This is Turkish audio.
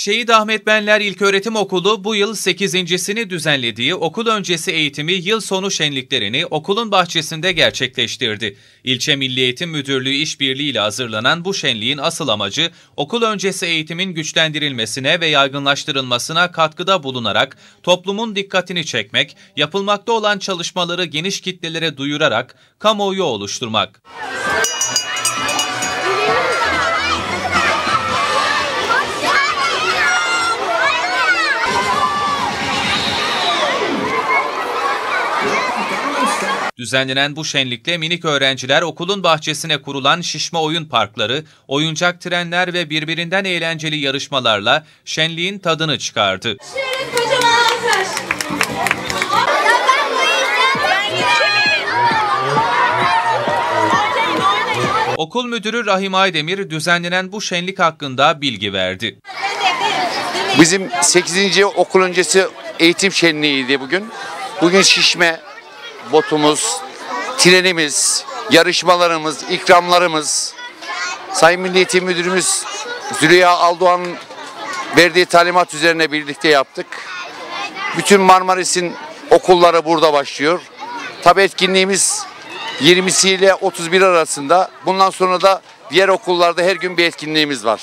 Şehit Ahmet Benler İlköğretim Okulu bu yıl 8.sini düzenlediği okul öncesi eğitimi yıl sonu şenliklerini okulun bahçesinde gerçekleştirdi. İlçe Milli Eğitim Müdürlüğü işbirliğiyle hazırlanan bu şenliğin asıl amacı okul öncesi eğitimin güçlendirilmesine ve yaygınlaştırılmasına katkıda bulunarak toplumun dikkatini çekmek, yapılmakta olan çalışmaları geniş kitlelere duyurarak kamuoyu oluşturmak. Düzenlenen bu şenlikte minik öğrenciler okulun bahçesine kurulan şişme oyun parkları, oyuncak trenler ve birbirinden eğlenceli yarışmalarla şenliğin tadını çıkardı. Şirin kocaman alkış. Okul müdürü Rahim Aydemir düzenlenen bu şenlik hakkında bilgi verdi. Bizim 8. okul öncesi eğitim şenliğiydi bugün. Bugün şişme botumuz, trenimiz, yarışmalarımız, ikramlarımız, Sayın Milli Eğitim Müdürümüz Züleyha Aldoğan'ın verdiği talimat üzerine birlikte yaptık. Bütün Marmaris'in okulları burada başlıyor. Tabii etkinliğimiz 20'si ile 31 arasında. Bundan sonra da diğer okullarda her gün bir etkinliğimiz var.